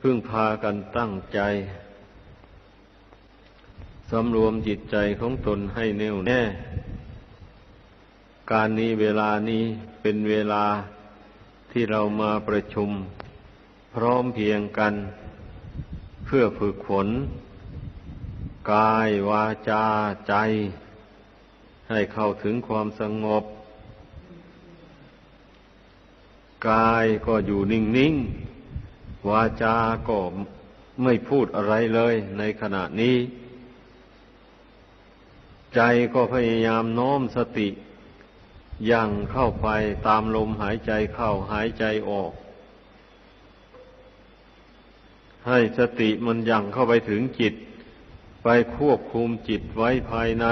พึ่งพากันตั้งใจสำรวมจิตใจของตนให้แน่วแน่ การนี้เวลานี้เป็นเวลาที่เรามาประชุม พร้อมเพียงกัน เพื่อฝึกฝนกายวาจาใจ ให้เข้าถึงความสงบ กายก็อยู่นิ่งๆ วาจาก็ไม่พูดอะไรเลยในขณะนี้ ใจก็พยายามโน้มสติยังเข้าไปตามลมหายใจเข้าหายใจออก ให้สติมันยังเข้าไปถึงจิต ไปควบคุมจิตไว้ภายใน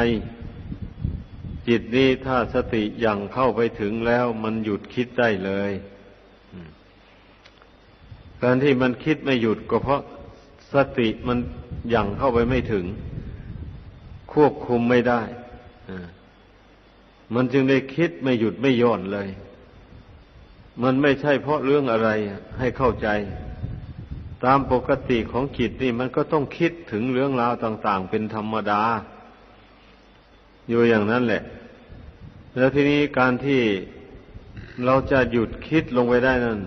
จิตนี้ถ้าสติยังเข้าไปถึงแล้วมันหยุดคิดได้เลย การที่มันคิดไม่หยุดก็เพราะสติมันยังเข้าไปไม่ถึง ควบคุมไม่ได้ มันจึงได้คิดไม่หยุดไม่ย่อนเลย มันไม่ใช่เพราะเรื่องอะไรให้เข้าใจ ตามปกติของจิตนี่มันก็ต้องคิดถึงเรื่องราวต่าง ๆ เป็นธรรมดา อยู่อย่างนั้นแหละ แล้วทีนี้การที่เราจะหยุดคิดลงไปได้นั้น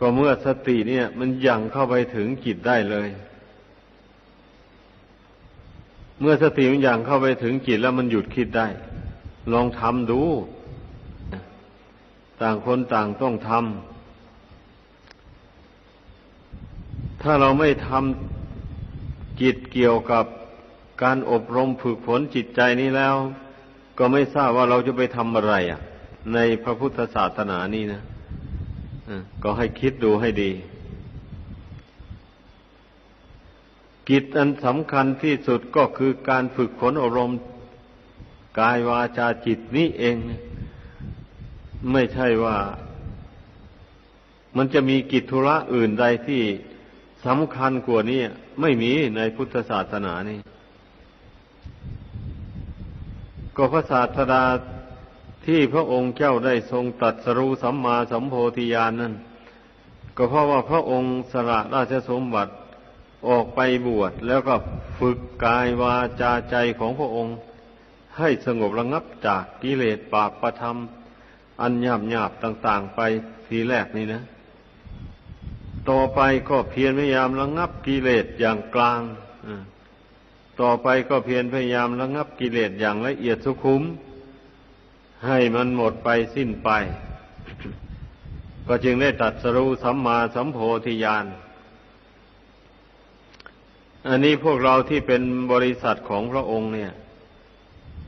ก็เมื่อสติเนี่ย มันยังเข้าไปถึงจิตได้เลย เมื่อสติมันยังเข้าไปถึงจิตแล้วมันหยุดคิดได้ ลองทำดู ต่างคนต่างต้องทำถ้าเราไม่ทำจิตเกี่ยวกับการอบรมฝึกฝนจิตใจนี้แล้ว ก็ไม่ทราบว่าเราจะไปทำอะไรอะ ในพระพุทธศาสนานี้นะ ก็ให้คิดดูให้ดี กิจอันสำคัญที่สุดก็คือการฝึกฝนอบรมณ์กายวาจาจิตนี้เอง ไม่ใช่ว่า มันจะมีกิจธุระอื่นใดที่สำคัญกว่านี้ไม่มีในพุทธศาสนานี่ก็พระศาสดา ที่พระองค์เจ้าได้ทรงตัดสรู้สัมมาสัมโพธิญาณนนั้น ก็เพราะว่าพระองค์สละราชสมบัติออกไปบวชแล้วก็ฝึกกายวาจาใจของพระองค์ ให้สงบระงับจากกิเลสปาประธรรม อันหยาบหยาบต่างๆไปทีแรกนี่นะ ต่อไปก็เพียรพยายามระงับกิเลสอย่างกลางต่อไปก็เพียรพยายามระงับกิเลสอย่างละเอียดสุขุม ให้มันหมดไปสิ้นไป ก็จึงได้ตัดสรู้สัมมาสัมโพธิญาณ อันนี้พวกเราที่เป็นบริษัทของพระองค์เนี่ย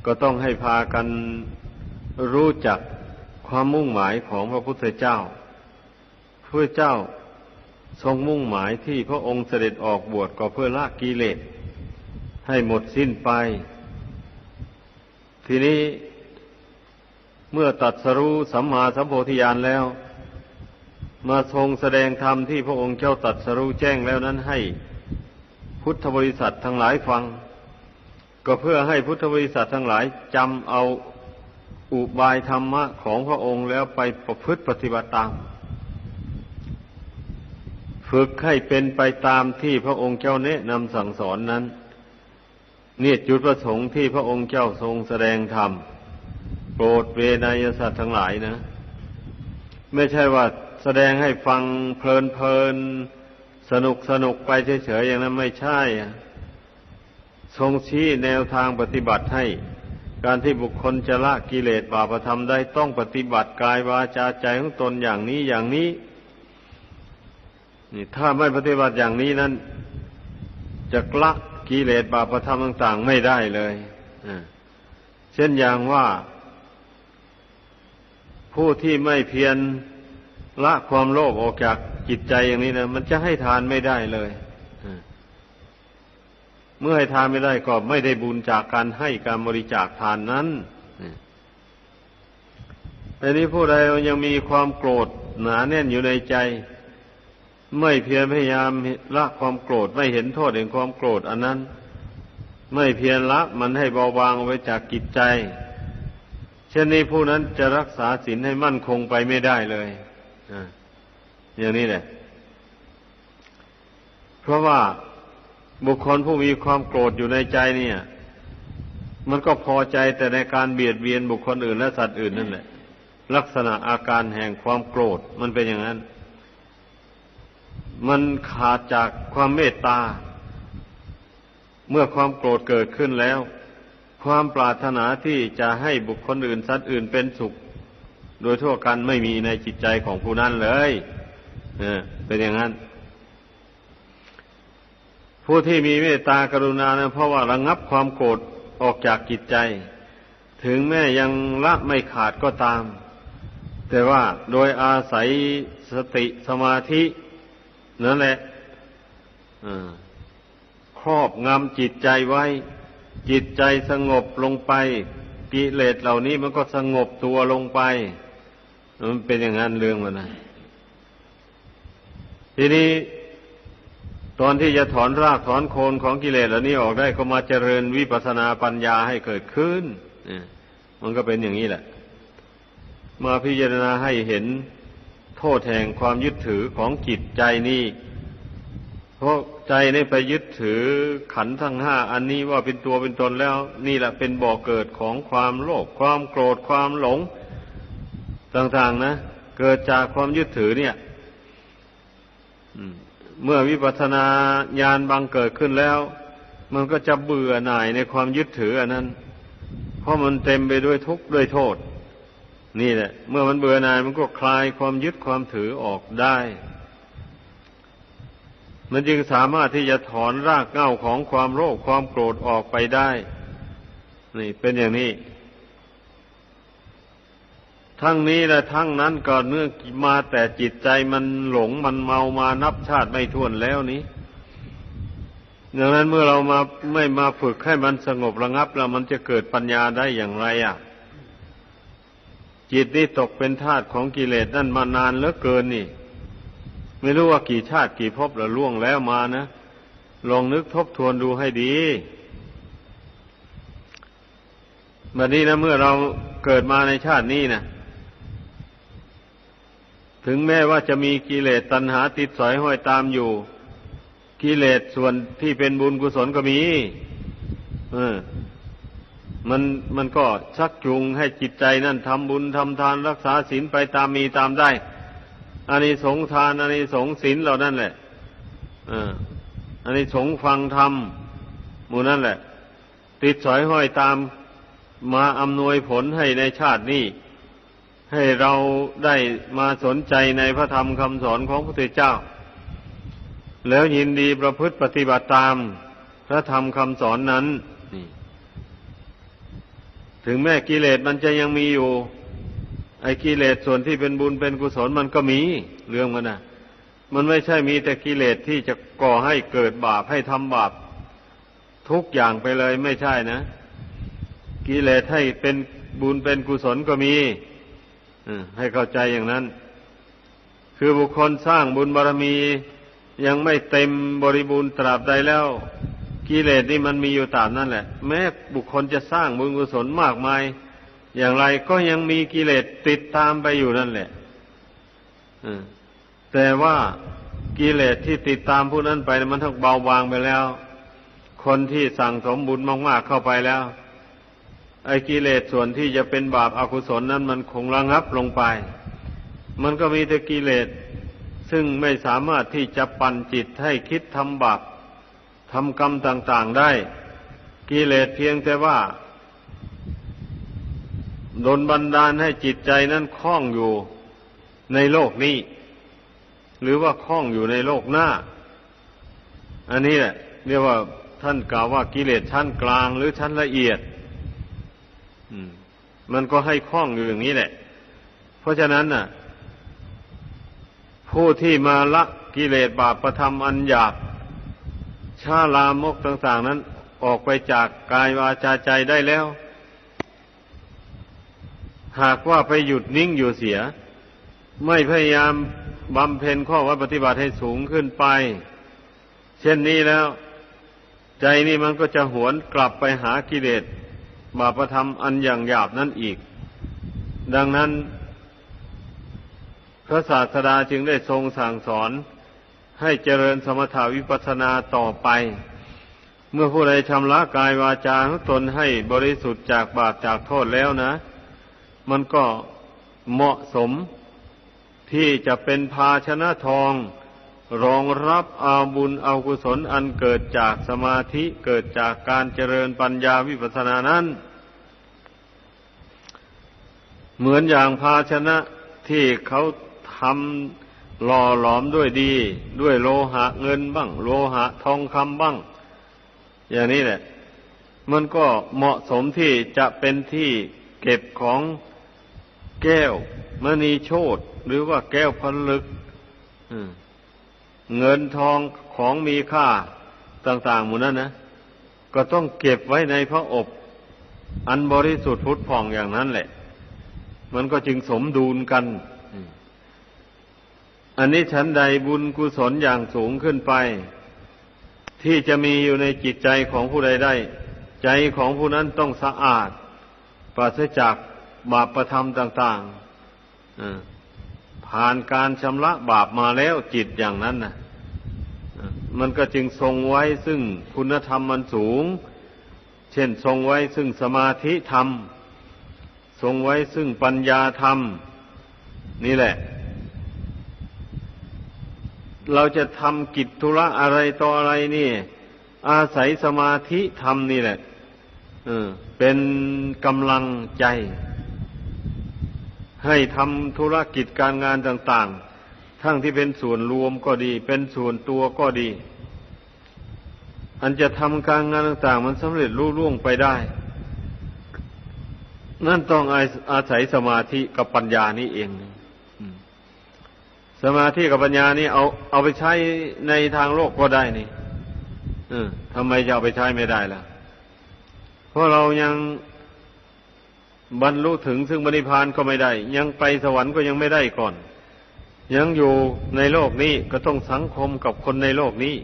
ก็ต้องให้พากันรู้จักความมุ่งหมายของพระพุทธเจ้าพระเจ้าทรงมุ่งหมายที่พระองค์เสด็จออกบวชก็เพื่อละกิเลสให้หมดสิ้นไป ทีนี้ เมื่อตัดสรู้สัมมาสัมโพธิญาณแล้ว มาทรงแสดงธรรมที่พระองค์เจ้าตัดสรู้แจ้งแล้วนั้นให้พุทธบริษัททั้งหลายฟัง ก็เพื่อให้พุทธบริษัททั้งหลายจำเอาอุบายธรรมะของพระองค์แล้วไปประพฤติปฏิบัติตาม ฝึกให้เป็นไปตามที่พระองค์เจ้าแนะนำสั่งสอนนั้น เนี่ยจุดประสงค์ที่พระองค์เจ้าทรงแสดงธรรม รดเวนยสัตว์ทั้งหลายนะ ไม่ใช่ว่าแสดงให้ฟังเพลินเพลินสนุกสนุกไปเฉยๆอย่างนั้นไม่ใช่ทรงชี้แนวทางปฏิบัติให้ การที่บุคคลจะละกิเลสบาปธรรมได้ต้องปฏิบัติกายวาจาใจของตนอย่างนี้อย่างนี้ นี่ถ้าไม่ปฏิบัติอย่างนี้นั้นจะละกิเลสบาปธรรมต่าง ๆ ไม่ได้เลยเช่นอย่างว่า ผู้ที่ไม่เพียรละความโลภออกจากจิตใจอย่างนี้นะมันจะให้ทานไม่ได้เลยเมื่อให้ทานไม่ได้ก็ไม่ได้บุญจากการให้การบริจาคทานนั้นแต่นี้ผู้ใดยังมีความโกรธหนาแน่นอยู่ในใจ ไม่เพียรพยายามละความโกรธไม่เห็นโทษแห่งความโกรธ อันนั้น ไม่เพียรละมันให้เบาบางไว้จากจิตใจ เช่นนี้ผู้นั้นจะรักษาศีลให้มั่นคงไปไม่ได้เลยอย่างนี้แหละ เพราะว่าบุคคลผู้มีความโกรธอยู่ในใจเนี่ย มันก็พอใจแต่ในการเบียดเบียนบุคคลอื่นและสัตว์อื่นนั่นแหละ ลักษณะอาการแห่งความโกรธมันเป็นอย่างนั้น มันขาดจากความเมตตา เมื่อความโกรธเกิดขึ้นแล้ว ความปรารถนาที่จะให้บุคคลอื่นสัตว์อื่นเป็นสุข โดยทั่วกันไม่มีในจิตใจของผู้นั้นเลยเออเป็นอย่างนั้น ผู้ที่มีเมตตากรุณานะเพราะว่าระงับความโกรธออกจากจิตใจ ถึงแม้ยังละไม่ขาดก็ตาม แต่ว่าโดยอาศัยสติสมาธินั่นแหละครอบงำจิตใจไว้ จิตใจสงบลงไป กิเลสเหล่านี้มันก็สงบตัวลงไป มันเป็นอย่างนั้นเรื่องมันนะทีนี้ตอนที่จะถอนรากถอนโคนของกิเลสเหล่านี้ออกได้ก็มาเจริญวิปัสนาปัญญาให้เกิดขึ้นมันก็เป็นอย่างนี้แหละ มาพิจารณาให้เห็นโทษแห่งความยึดถือของจิตใจนี้ เพราะใจนี่ไปยึดถือขันทั้งห้าอันนี้ว่าเป็นตัวเป็นตนแล้ว นี่แหละเป็นบ่อกเกิดของความโลภความโกรธความหลง ต่างๆนะ เกิดจากความยึดถือเนี่ยเมื่อวิปัสสนาญาณบังเกิดขึ้นแล้ว มันก็จะเบื่อหน่ายในความยึดถืออันนั้น เพราะมันเต็มไปด้วยทุกข์ด้วยโทษ นี่แหละ เมื่อมันเบื่อหน่ายมันก็คลายความยึดความถือออกได้ มันจึงสามารถที่จะถอนรากเหง้าของความโลภความโกรธออกไปได้ นี่เป็นอย่างนี้ ทั้งนี้และทั้งนั้นก็เนื่องมาแต่จิตใจมันหลงมันเมามานับชาติไม่ท้วนแล้วนี้ดังนั้นเมื่อเรามาไม่มาฝึกให้มันสงบระงับ แล้วมันจะเกิดปัญญาได้อย่างไรอะ จิตนี่ตกเป็นทาสของกิเลสนั่นมานานเหลือเกินนี่ ไม่รู้ว่ากี่ชาติกี่ภพแล้วล่วงแล้วมานะ ลองนึกทบทวนดูให้ดีบัดนี้นะเมื่อเราเกิดมาในชาตินี้นะถึงแม้ว่าจะมีกิเลสตัณหาติดสอยห้อยตามอยู่ กิเลสส่วนที่เป็นบุญกุศลก็มี เออ มันมันก็ชักจูงให้จิตใจนั่นทำบุญทำทานรักษาศีลไปตามมีตามได้ อันนี้สงทานอันนี้สงศีลเหล่านั้นแหละออันนี้สงฟังธรรมมูนั่นแหละ ติดสอยห้อยตามมาอำนวยผลให้ในชาตินี้ ให้เราได้มาสนใจในพระธรรมคำสอนของพระพุทธเจ้า แล้วยินดีประพฤติปฏิบัติตามพระธรรมคำสอนนั้นถึงแม้กิเลสมันจะยังมีอยู่ ไอ้กิเลสส่วนที่เป็นบุญเป็นกุศลมันก็มีเรื่องมันนะมันไม่ใช่มีแต่กิเลสที่จะก่อให้เกิดบาปให้ทำบาปทุกอย่างไปเลยไม่ใช่นะ กิเลสให้เป็นบุญเป็นกุศลก็มีให้เข้าใจอย่างนั้น คือบุคคลสร้างบุญบารรมี ยังไม่เต็มบริบูรณ์ตราบใดแล้ว กิเลสนี่มันมีอยู่ตามนั่นแหละ แม้บุคคลจะสร้างบุญกุศลมากมาย อย่างไรก็ยังมีกิเลสติดตามไปอยู่นั่นแหละแต่ว่ากิเลสที่ติดตามผู้นั้นไปมันทั้งเบาบางไปแล้ว คนที่สั่งสมบุญมากๆเข้าไปแล้ว ไอ้กิเลสส่วนที่จะเป็นบาปอากุศลนั้นมันคงระงับลงไป มันก็มีแต่กิเลสซึ่งไม่สามารถที่จะปั่นจิตให้คิดทำบาปทำกรรมต่าง ๆได้ กิเลสเพียงแต่ว่า ดนบันดาลให้จิตใจนั้นคล้องอยู่ในโลกนี้ หรือว่าคล้องอยู่ในโลกหน้า อันนี้แหละเรียกว่าท่านกล่าวว่ากิเลสชั้นกลางหรือชั้นละเอียดมันก็ให้คล้องอยู่อย่างนี้แหละ เพราะฉะนั้นน่ะ ผู้ที่มาละกิเลสบาปประทำอันหยาบชาลามกต่าง ๆ นั้นออกไปจากกายวาจาใจได้แล้ว หากว่าไปหยุดนิ่งอยู่เสีย ไม่พยายามบำเพ็ญข้อวัดปฏิบัติให้สูงขึ้นไป เช่นนี้แล้ว ใจนี่มันก็จะหวนกลับไปหากิเลสบาปธรรมอันอย่างหยาบนั้นอีก ดังนั้น พระศาสดาจึงได้ทรงสั่งสอน ให้เจริญสมถาวิปัสสนาต่อไป เมื่อผู้ใดชำระกายวาจาของตนให้บริสุทธิ์จากบาปจากโทษแล้วนะ มันก็เหมาะสมที่จะเป็นภาชนะทอง รองรับอาบุญอากุศลอันเกิดจากสมาธิเกิดจากการเจริญปัญญาวิปัสสนานั้น เหมือนอย่างภาชนะที่เขาทำหล่อหลอมด้วยดี ด้วยโลหะเงินบ้าง โลหะทองคำบ้าง อย่างนี้แหละ มันก็เหมาะสมที่จะเป็นที่เก็บของ แก้วมณีโชตหรือว่าแก้วผลึกเงินทองของมีค่าต่าง ๆ หมู่นั้นนะก็ต้องเก็บไว้ในพระอบ อันบริสุทธิ์พุทธผ่องอย่างนั้นแหละ มันก็จึงสมดุลกัน อันนี้ฉันใดบุญกุศลอย่างสูงขึ้นไป ที่จะมีอยู่ในจิตใจของผู้ใดได้ ใจของผู้นั้นต้องสะอาดปราศจาก บาปประธรรมต่างๆผ่านการชำระบาปมาแล้วจิตอย่างนั้นนะมันก็จึงทรงไว้ซึ่งคุณธรรมมันสูง เช่นทรงไว้ซึ่งสมาธิธรรม ทรงไว้ซึ่งปัญญาธรรม นี่แหละ เราจะทำกิจธุระอะไรต่ออะไรนี่ อาศัยสมาธิธรรมนี่แหละเป็นกำลังใจ ให้ทำธุรกิจการงานต่าง ๆ ทั้งที่เป็นส่วนรวมก็ดี เป็นส่วนตัวก็ดี อันจะทำการงานต่าง ๆ มันสำเร็จรุ่ร่วงไปได้ นั่นต้องอาศัยสมาธิกับปัญญานี่เอง สมาธิกับปัญญานี่เอาเอาไปใช้ในทางโลกก็ได้นี่ทำไมจะเอาไปใช้ไม่ได้ล่ะ เพราะเรายัง บรรลุถึงซึ่งบริพานก็ไม่ได้ ยังไปสวรรค์ก็ยังไม่ได้ก่อน ยังอยู่ในโลกนี้ก็ต้องสังคมกับคนในโลกนี้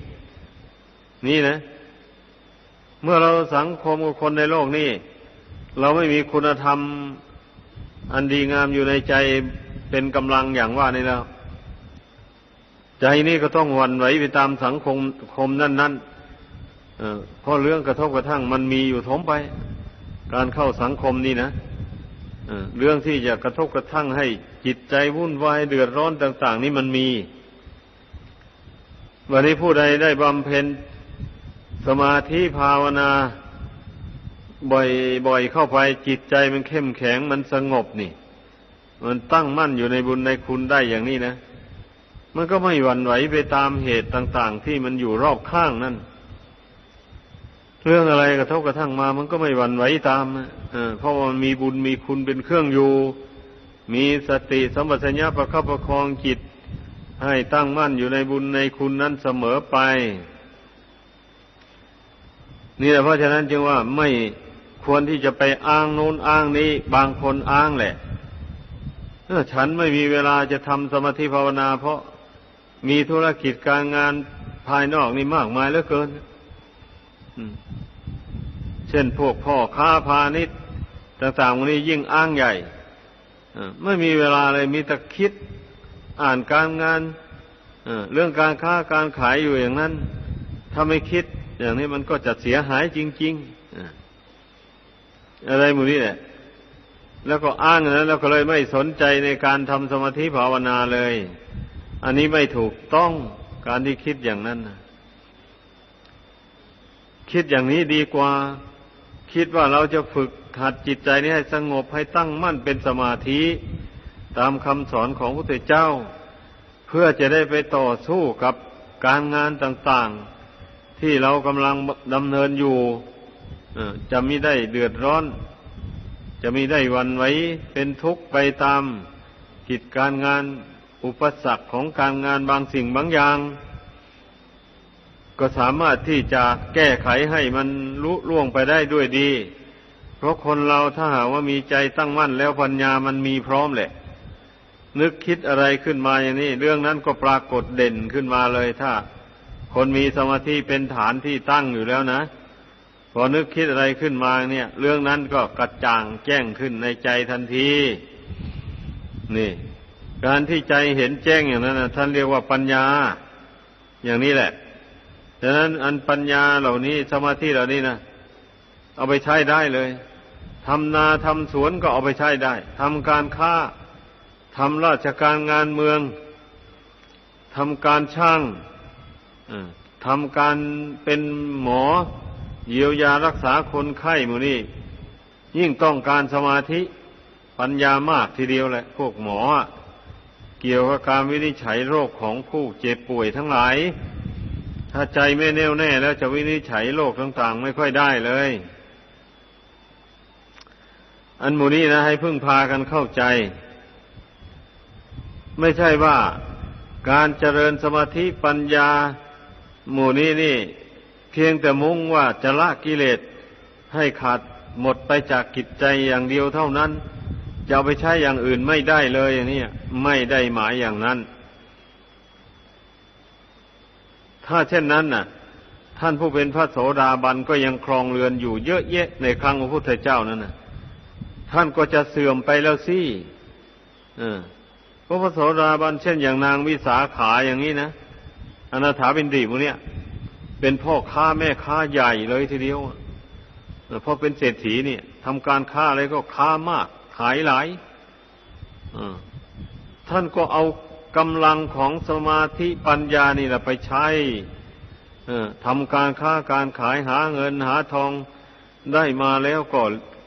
นี่นะ เมื่อเราสังคมกับคนในโลกนี้ เราไม่มีคุณธรรมอันดีงามอยู่ในใจเป็นกำลังอย่างว่านี่แล้วใจนี่ก็ต้องวันไหวไปตามสังคมคมนั่นๆเพราะเรื่องกระทบกระทั่งมันมีอยู่ทมไป การเข้าสังคมนี่นะ เรื่องที่จะกระทบกระทั่งให้จิตใจวุ่นวายเดือดร้อนต่าง ๆ นี่มันมี วันนี้ผู้ใดได้บำเพ็ญสมาธิภาวนา บ่อยๆเข้าไปจิตใจมันเข้มแข็งมันสงบนี่ มันตั้งมั่นอยู่ในบุญในคุณได้อย่างนี้นะ มันก็ไม่หวั่นไหวไปตามเหตุต่าง ๆ ที่มันอยู่รอบข้างนั่น เรื่องอะไรกระทบกระทั่งมา มันก็ไม่หวั่นไหวตามเพราะว่ามันมีบุญมีคุณเป็นเครื่องอยู่ มีสติสัมปชัญญะประคับประคองจิต ให้ตั้งมั่นอยู่ในบุญในคุณนั้นเสมอไป นี่แหละเพราะฉะนั้นจึงว่าไม่ควรที่จะไปอ้างโน้นอ้างนี้ บางคนอ้างแหละฉันไม่มีเวลาจะทำสมาธิภาวนา เพราะมีธุรกิจการงานภายนอกนี่มากมายเหลือเกิน เช่นพวกพ่อค้าพาณิชย์ต่างๆวันนี้ยิ่งอ้างใหญ่ไม่มีเวลาเลยมีแต่คิด อ่านการงานเรื่องการค้าการขายอยู่อย่างนั้น ถ้าไม่คิด อย่างนี้มันก็จะเสียหายจริงๆอะไรมูนี้แหละแล้วก็อ้างนั้นแล้วก็เลยไม่สนใจในการทำสมาธิภาวนาเลย อันนี้ไม่ถูกต้องการที่คิดอย่างนั้นนะ คิดอย่างนี้ดีกว่า คิดว่าเราจะฝึกหัดจิตใจนี้ให้สงบให้ตั้งมั่นเป็นสมาธิ ตามคำสอนของพระพุทธเจ้า เพื่อจะได้ไปต่อสู้กับการงานต่างๆ ที่เรากำลังดำเนินอยู่จะมีได้เดือดร้อน จะมีได้วันไว้เป็นทุกข์ไปตามกิจการงานอุปสรรคของการงานบางสิ่งบางอย่าง ก็สามารถที่จะแก้ไขให้มันลุล่วงไปได้ด้วยดี เพราะคนเราถ้าหากว่ามีใจตั้งมั่นแล้วปัญญามันมีพร้อมแหละ นึกคิดอะไรขึ้นมาอย่างนี้ เรื่องนั้นก็ปรากฏเด่นขึ้นมาเลยถ้า คนมีสมาธิเป็นฐานที่ตั้งอยู่แล้วนะ พอนึกคิดอะไรขึ้นมาเนี่ย เรื่องนั้นก็กระจ่างแจ้งขึ้นในใจทันที นี่ การที่ใจเห็นแจ้งอย่างนั้นนะท่านเรียกว่าปัญญา อย่างนี้แหละ ดังนั้นอันปัญญาเหล่านี้สมาธิเหล่านี้นะเอาไปใช้ได้เลยทำนาทำสวนก็เอาไปใช้ได้ทำการค้าทำราชการงานเมืองทำการช่างทำการเป็นหมอ เยียวยารักษาคนไข้หมูนี่ ยิ่งต้องการสมาธิปัญญามากทีเดียวแหละ พวกหมอ เกี่ยวกับการวินิจฉัยโรคของผู้เจ็บป่วยทั้งหลาย ถ้าใจไม่แน่วแน่แล้วจะวินิจฉัยโรคต่าง ๆ ไม่ค่อยได้เลย อันมูนี้นะให้พึ่งพากันเข้าใจ ไม่ใช่ว่าการเจริญสมาธิปัญญาหมู่นี้นี่ เพียงแต่มุ่งว่าจะละกิเลสให้ขาดหมดไปจากกิจใจอย่างเดียวเท่านั้น จะเอาไปใช้อย่างอื่นไม่ได้เลยอย่างนี้ไม่ได้หมายอย่างนั้น ถ้าเช่นนั้นน่ะ ท่านผู้เป็นพระโสดาบันก็ยังครองเรือนอยู่เยอะแยะในครั้งพระพุทธเจ้านั่นน่ะ ท่านก็จะเสื่อมไปแล้วสิเออพระพระโสดาบันเช่นอย่างนางวิสาขาอย่างนี้นะอนาถาบินดีพวกเนี้ยเป็นพ่อค้าแม่ค้าใหญ่เลยทีเดียวเพราะเป็นเศรษฐีเนี่ยทำการค้าอะไรก็ค้ามาก ขายหลายท่านก็เอา กำลังของสมาธิปัญญานี่แหละไปใช้ทำการค้าการขายหาเงินหาทองได้มาแล้วก็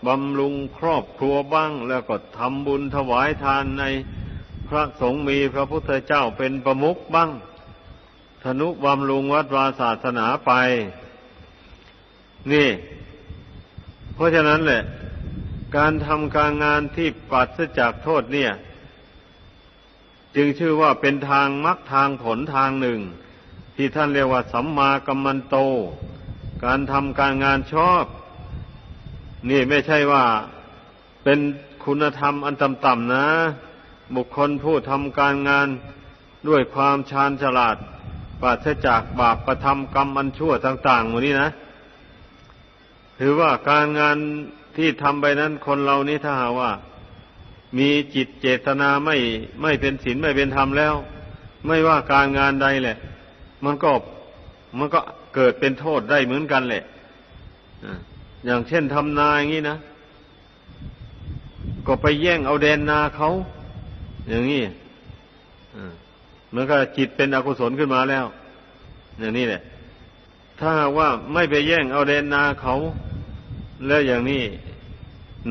บำรุงครอบครัวบ้าง แล้วก็ทำบุญถวายทานในพระสงฆ์มีพระพุทธเจ้าเป็นประมุขบ้าง ธนุบำรุงวัดวาศาสนาไป นี่ เพราะฉะนั้นแหละ การทำการงานที่ปัสจากโทษเนี่ย จึงชื่อว่าเป็นทางมรรคทางผลทางหนึ่ง ที่ท่านเรียกว่าสัมมากัมมันโต การทำการงานชอบ นี่ไม่ใช่ว่าเป็นคุณธรรมอันต่ำๆนะ บุคคลผู้ทำการงานด้วยความชาญฉลาดปราศจากบาปประทำกรรมอันชั่วต่างๆหมดนี้นะ ถือว่าการงานที่ทำไปนั้นคนเรานี้ถ้าหาว่า มีจิตเจตนาไม่ไม่เป็นศีลไม่เป็นธรรมแล้ว ไม่ว่าการงานใดแหละ มันก็มันก็เกิดเป็นโทษได้เหมือนกันแหละอย่างเช่นทำนาอย่างนี้นะ ก็ไปแย่งเอาแดนนาเขา อย่างนี้มันก็จิตเป็นอกุศลขึ้นมาแล้ว อย่างนี้แหละ ถ้าว่าไม่ไปแย่งเอาแดนนาเขา แล้วอย่างนี้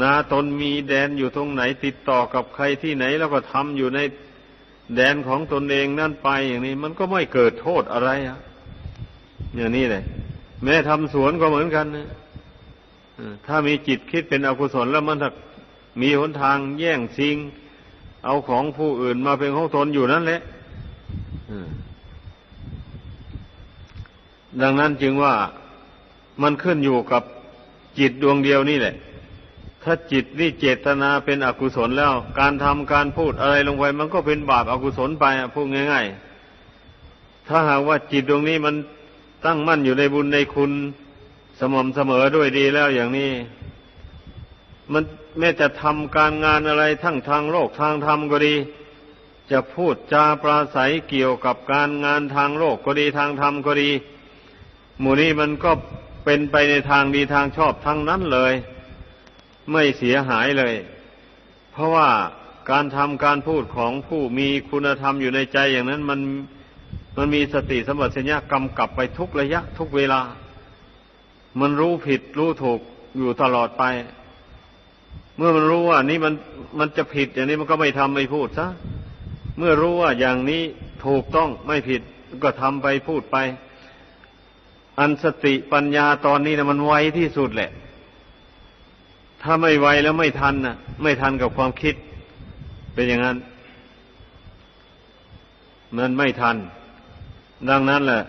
นาตนมีแดนอยู่ตรงไหนติดต่อกับใครที่ไหน แล้วก็ทำอยู่ในแดนของตนเองนั่นไปอย่างนี้ มันก็ไม่เกิดโทษอะไรอะอย่างนี้เลยแม้ทำสวนก็เหมือนกันนะถ้ามีจิตคิดเป็นอกุศลแล้วมันถ้ามีหนทางแย่งชิง เอาของผู้อื่นมาเป็นของตนอยู่นั่นแหละดังนั้นจึงว่ามันขึ้นอยู่กับจิตดวงเดียวนี่แหละ ถ้าจิตนี่เจตนาเป็นอกุศลแล้ว การทำการพูดอะไรลงไป มันก็เป็นบาปอากุศลไปพูดง่าย ๆ ถ้าหากว่าจิตดวงนี้มันตั้งมั่นอยู่ในบุญในคุณสม่ำเสมอด้วยดีแล้วอย่างนี้ มันแม้จะทำการงานอะไรทั้งทางโลกทางธรรมก็ดี จะพูดจาปราศัยเกี่ยวกับการงานทางโลกก็ดีทางธรรมก็ดี หมู่นี้มันก็เป็นไปในทางดีทางชอบทั้งนั้นเลย ไม่เสียหายเลย เพราะว่าการทำการพูดของผู้มีคุณธรรมอยู่ในใจอย่างนั้นมันมันมีสติสมบัติสัญญากำกับไปทุกระยะทุกเวลา มันรู้ผิดรู้ถูกอยู่ตลอดไป เมื่อมันรู้ว่านี่มันมันจะผิดอย่างนี้มันก็ไม่ทำไม่พูดซะเมื่อรู้ว่าอย่างนี้ถูกต้องไม่ผิดก็ทำไปพูดไป อันสติปัญญาตอนนี้นะมันไวที่สุดแหละ ถ้าไม่ไวแล้วไม่ทันนะไม่ทันกับความคิด เป็นอย่างนั้น มันไม่ทัน ดังนั้นแหละ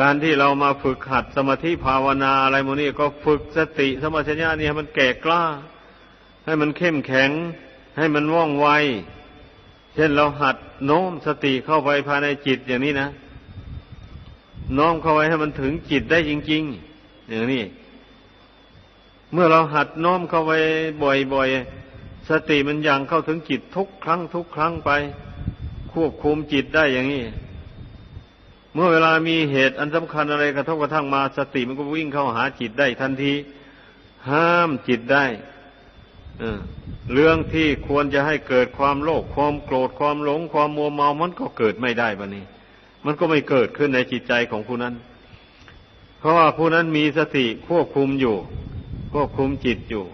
การที่เรามาฝึกหัดสมาธิภาวนาอะไรโมนี่ก็ฝึกสติสมาธิญานี่ให้มันแก่กล้า ให้มันเข้มแข็ง ให้มันว่องไว เช่นเราหัดโน้มสติเข้าไปภายในจิตอย่างนี้นะ น้อมเข้าไปให้มันถึงจิตได้จริง ๆ อย่างนี้ เมื่อเราหัดน้อมเข้าไปบ่อยๆ สติมันยังเข้าถึงจิตทุกครั้งทุกครั้งไป ควบคุมจิตได้อย่างนี้ เมื่อเวลามีเหตุอันสำคัญอะไรกระทบกระทั่งมา สติมันก็วิ่งเข้าหาจิตได้ทันที ห้ามจิตได้เออเรื่องที่ควรจะให้เกิดความโลภความโกรธความหลง ความมัวเมามันก็เกิดไม่ได้บะนี้ มันก็ไม่เกิดขึ้นในจิตใจของผู้นั้น เพราะว่าผู้นั้นมีสติควบคุมอยู่ ควบคุมจิตอยู่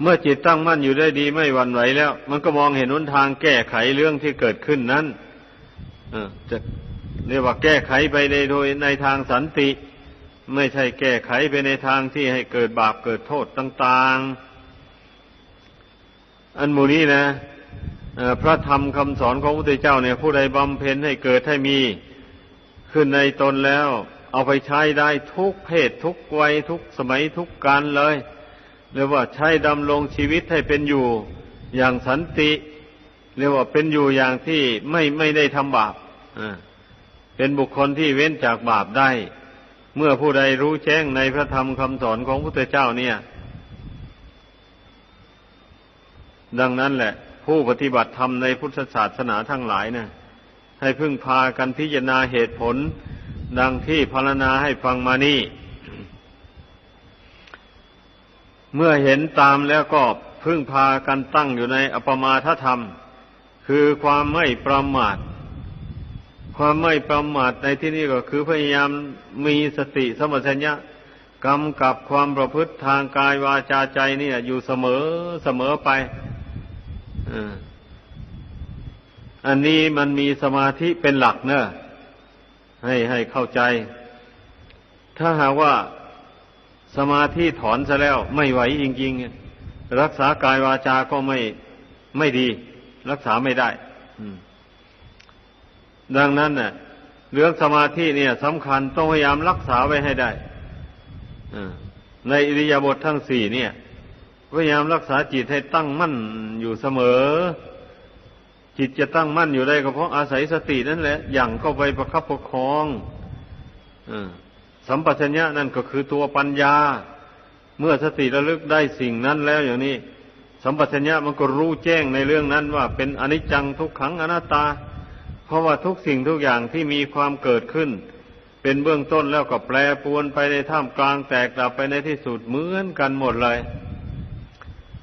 เมื่อจิตตั้งมั่นอยู่ได้ดีไม่หวั่นไหวแล้ว มันก็มองเห็นหนทางแก้ไขเรื่องที่เกิดขึ้นนั้นจะเรียกว่าแก้ไขไปในโดยในทางสันติ ไม่ใช่แก้ไขไปในทางที่ให้เกิดบาปเกิดโทษต่าง ๆ อันมูนี้นะพระธรรมคำสอนของพระพุทธเจ้าเนี่ยผู้ใดบำเพ็ญให้เกิดให้มีขึ้นในตนแล้ว เอาไปใช้ได้ทุกเพศทุกวัยทุกสมัยทุกการเลยเรียกว่าใช้ดำรงชีวิตให้เป็นอยู่อย่างสันติเรียกว่าเป็นอยู่อย่างที่ไม่ไม่ได้ทำบาปเป็นบุคคลที่เว้นจากบาปได้ เมื่อผู้ใดรู้แจ้งในพระธรรมคำสอนของพระพุทธเจ้าเนี่ย ดังนั้นแหละ ผู้ปฏิบัติธรรมในพุทธศาสนาทั้งหลายนะให้พึ่งพากันพิจารณาเหตุผล ดังที่พรรณนาให้ฟังมานี่ เมื่อเห็นตามแล้วก็พึ่งพากันตั้งอยู่ในอปมาทธรรม คือความไม่ประมาท ความไม่ประมาทในที่นี้ก็คือพยายามมีสติสมัชัญญะกำกับความประพฤติทางกายวาจาใจเนี่ย อยู่เสมอเสมอไปอันนี้มันมีสมาธิเป็นหลักเนอะ ให้ให้เข้าใจ ถ้าหากว่าสมาธิถอนซะแล้วไม่ไหวจริง ๆ รักษากายวาจาก็ไม่ไม่ดี รักษาไม่ได้ดังนั้นเน่ะ เรื่องสมาธิเนี่ยสำคัญต้องพยายามรักษาไว้ให้ได้ในอิริยาบถททั้งสี่เนี่ย พยายามรักษาจิตให้ตั้งมั่นอยู่เสมอ จิตจะตั้งมั่นอยู่ได้ก็เพราะอาศัยสตินั่นแหละอย่างเข้าไปประคับประคองอสัมปชัญญะนั่นก็คือตัวปัญญา เมื่อสติระลึกได้สิ่งนั้นแล้วอย่างนี้ สัมปชัญญะมันก็รู้แจ้งในเรื่องนั้นว่า เป็นอนิจจังทุกขังอนัตตา เพราะว่าทุกสิ่งทุกอย่างที่มีความเกิดขึ้น เป็นเบื้องต้นแล้วก็แปรปรวนไปในท่ามกลางแตกดับไปในที่สุดเหมือนกันหมดเลย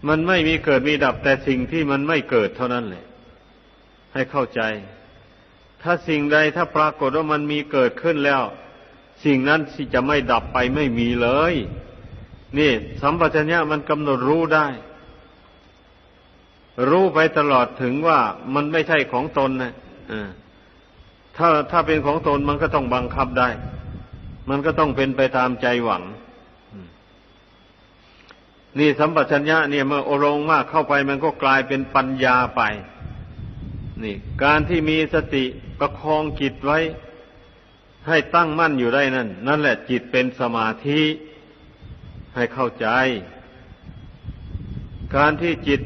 มันไม่มีเกิดมีดับแต่สิ่งที่มันไม่เกิดเท่านั้นแหละ ให้เข้าใจ ถ้าสิ่งใดถ้าปรากฏว่ามันมีเกิดขึ้นแล้ว สิ่งนั้นที่จะไม่ดับไปไม่มีเลย นี่ สัมปชัญญะมันกำหนดรู้ได้ รู้ไปตลอดถึงว่ามันไม่ใช่ของตนนะถ้าถ้าเป็นของตนมันก็ต้องบังคับได้ มันก็ต้องเป็นไปตามใจหวังนี่สัมปชัญญะเนี่ยเมื่อโอรงมากเข้าไปมันก็กลายเป็นปัญญาไป นี่ การที่มีสติประคองจิตไว้ ให้ตั้งมั่นอยู่ได้นั่น นั่นแหละจิตเป็นสมาธิให้เข้าใจ การที่จิต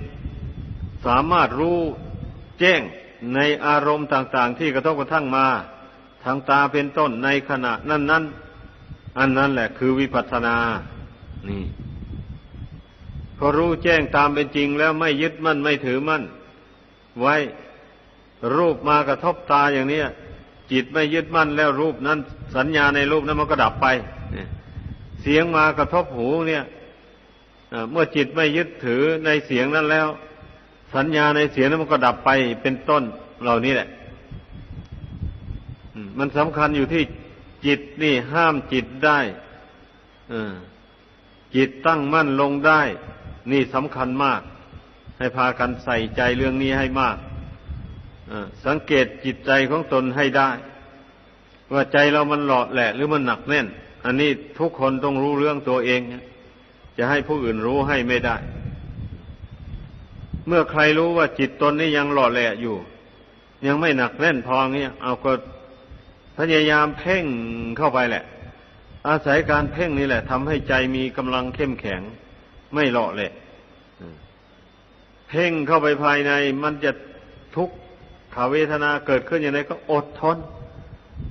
สามารถรู้แจ้งในอารมณ์ต่าง ๆ ที่กระทบกระทั่งมา ทางตาเป็นต้นในขณะนั้นนั้นอันนั้นแหละคือวิปัสสนา นี่พอรู้แจ้งตามเป็นจริงแล้วไม่ยึดมั่นไม่ถือมั่น ไว้ รูปมากระทบตาอย่างนี้จิตไม่ยึดมั่นแล้วรูปนั้น สัญญาในรูปนั้นมันก็ดับไปเสียงมากระทบหูเนี่ยเมื่อจิตไม่ยึดถือในเสียงนั้นแล้ว สัญญาในเสียงนั้นมันก็ดับไปเป็นต้นเหล่านี้แหละมันสำคัญอยู่ที่จิตนี่ห้ามจิตได้จิตตั้งมั่นลงได้ นี่สำคัญมาก ให้พากันใส่ใจเรื่องนี้ให้มาก สังเกตจิตใจของตนให้ได้ ว่าใจเรามันหลอดแหละ หรือมันหนักแน่น อันนี้ทุกคนต้องรู้เรื่องตัวเอง จะให้ผู้อื่นรู้ให้ไม่ได้ เมื่อใครรู้ว่าจิตตนนี้ยังหล่อแหละอยู่ ยังไม่หนักแน่นพอเงี้ยเอาก็พยายามเพ่งเข้าไปแหละ อาศัยการเพ่งนี่แหละทำให้ใจมีกำลังเข้มแข็ง ไม่หล่อแหละเพ่งเข้าไปภายในมันจะทุกข์ ขาเวทนาเกิดขึ้นอย่างไรก็อดทน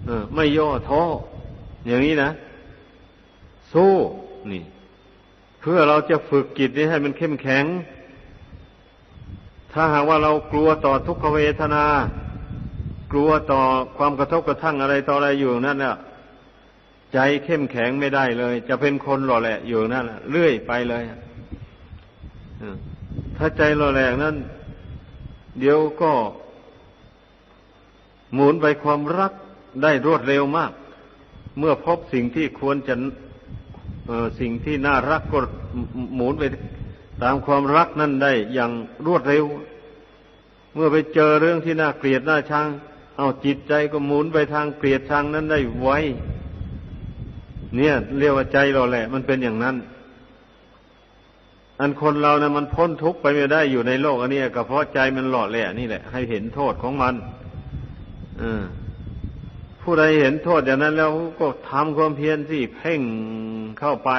เออไม่ย่อท้ออย่างนี้นะ สู้นี่ เพื่อเราจะฝึกจิตนี้ให้มันเข้มแข็ง ถ้าหากว่าเรากลัวต่อทุกขเวทนา กลัวต่อความกระทบกระทั่งอะไรต่ออะไรอยู่นั่นเนี่ยใจเข้มแข็งไม่ได้เลย จะเป็นคนหล่อแหละอยู่นั่นเรื่อยไปเลยถ้าใจหล่อแหลกนั้น เดี๋ยวก็ หมุนไปความรักได้รวดเร็วมาก เมื่อพบสิ่งที่ควรจะสิ่งที่น่ารักก็หมุนไปตามความรักนั่นได้อย่างรวดเร็ว เมื่อไปเจอเรื่องที่น่าเกลียดน่าชังเอาจิตใจก็หมุนไปทางเกลียดชังนั้นได้ไวเนี่ยเรียกว่าใจเราแหละ มันเป็นอย่างนั้น อันคนเรานะ่ะมันพ้นทุกข์ไปไม่ได้อยู่ในโลกอันนี้ก็เพราะใจมันหล่อแหละนี่แหละ ให้เห็นโทษของมัน ผู้ใดเห็นโทษอย่างนั้นแล้วก็ทำความเพียรสิเพ่งเข้าไป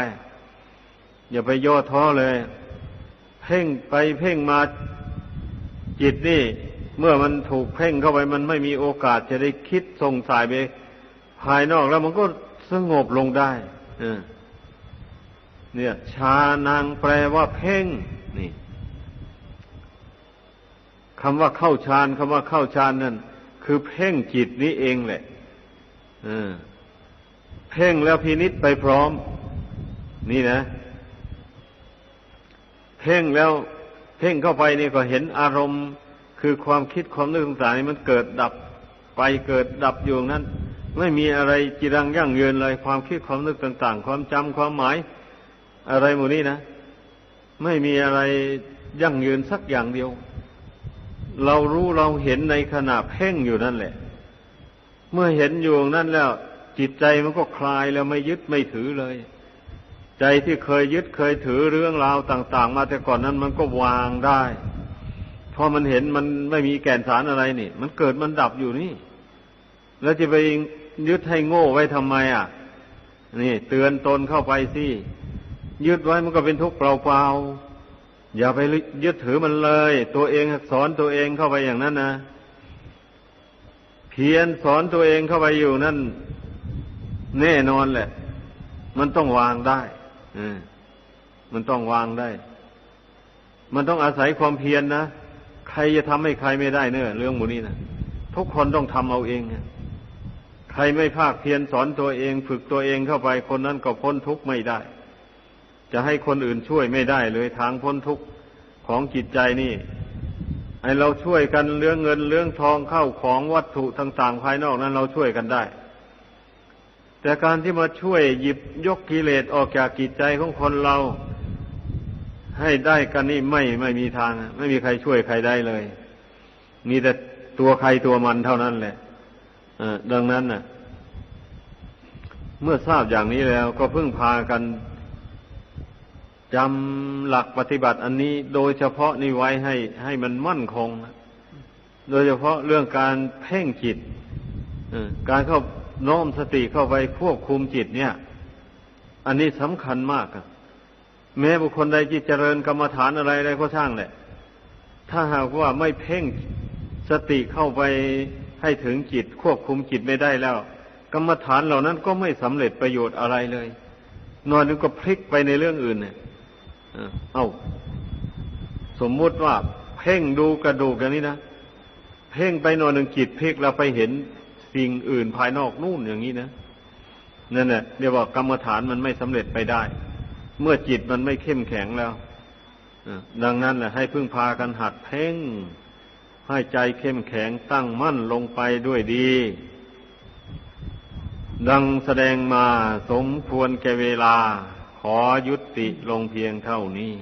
อย่าไปย่อท้อเลย เพ่งไปเพ่งมาจิตนี่ เมื่อมันถูกเพ่งเข้าไป มันไม่มีโอกาสจะได้คิดส่งสายไป ภายนอกแล้วมันก็สงบลงได้เออเนี่ยชานางแปลว่าเพ่ง นี่คำว่าเข้าฌานคำว่าเข้าฌานนั่น คือเพ่งจิตนี้เองแหละเพ่งแล้วพินิษไปพร้อม นี่นะ เพ่งแล้วเพ่งเข้าไปนี่ก็เห็นอารมณ์ คือความคิดความนึกต่างๆนี่มันเกิดดับไปเกิดดับอยู่นั้น ไม่มีอะไรจีรังยั่งยืนเลยความคิดความนึกต่าง ๆ ความจำความหมาย อะไรหมดนี้นะ ไม่มีอะไรยั่งยืนสักอย่างเดียว เรารู้เราเห็นในขณะเพ่งอยู่นั่นแหละ เมื่อเห็นอยู่นั่นแล้ว จิตใจมันก็คลายแล้วไม่ยึดไม่ถือเลย ใจที่เคยยึดเคยถือเรื่องราวต่าง ๆ มาแต่ก่อนนั้นมันก็วางได้พอมันเห็นมันไม่มีแก่นสารอะไรนี่ มันเกิดมันดับอยู่นี่ แล้วจะไปยึดให้โง่ไว้ทำไมอะ นี่ เตือนตนเข้าไปสิยึดไว้มันก็เป็นทุกข์เปล่าๆ อย่าไปยึดถือมันเลย ตัวเองสอนตัวเองเข้าไปอย่างนั้นนะเพียรสอนตัวเองเข้าไปอยู่นั่นแน่นอนแหละ มันต้องวางได้มันต้องวางได้ มันต้องอาศัยความเพียรนนะใครจะทำให้ใครไม่ได้เนอะเรื่องหมูนี้นะทุกคนต้องทำเอาเองใครไม่ภาคเพียรสอนตัวเอง ฝึกตัวเองเข้าไปคนนั้นก็พ้นทุกข์ไม่ได้ จะให้คนอื่นช่วยไม่ได้เลยทางพ้นทุกข์ของจิตใจนี่ไอเราช่วยกันเรื่องเงินเรื่องทองเข้าของวัตถุต่างๆภายนอกนั้น เราช่วยกันได้ แต่การที่มาช่วยหยิบยกกิเลสออกจากจิตใจของคนเรา ให้ได้กันนี่ไม่ไม่มีทาง ไม่มีใครช่วยใครได้เลย มีแต่ตัวใครตัวมันเท่านั้นแหละดังนั้นน่ะ เมื่อทราบอย่างนี้แล้วก็เพิ่งพากัน จำหลักปฏิบัติอันนี้โดยเฉพาะนี่ไว้ให้ให้มันมั่นคงโดยเฉพาะเรื่องการเพ่งจิตการเข้าโน้มสติเข้าไปควบคุมจิตเนี่ย อันนี้สำคัญมากแม้บุคคลใดที่เจริญกรรมฐานอะไรอะไรก็ช่างแหละ ถ้าหากว่าไม่เพ่งสติเข้าไปให้ถึงจิต ควบคุมจิตไม่ได้แล้ว กรรมฐานเหล่านั้นก็ไม่สำเร็จประโยชน์อะไรเลย นอนนึงก็พลิกไปในเรื่องอื่นเนี่ย เอาสมมุติว่า เพ่งดูกระดูกอย่างนี้นะ เพ่งไปนอนหนึ่งจิตพลิกแล้วไปเห็นสิ่งอื่นภายนอกนู่นอย่างนี้นะนั่นแหละเรียกว่ากรรมฐานมันไม่สำเร็จไปได้ เมื่อจิตมันไม่เข้มแข็งแล้วดังนั้นแหละให้พึ่งพากันหัดเพ่ง ให้ใจเข้มแข็งตั้งมั่นลงไปด้วยดี ดังแสดงมาสมควรแก่เวลา ขอยุติลงเพียงเท่านี้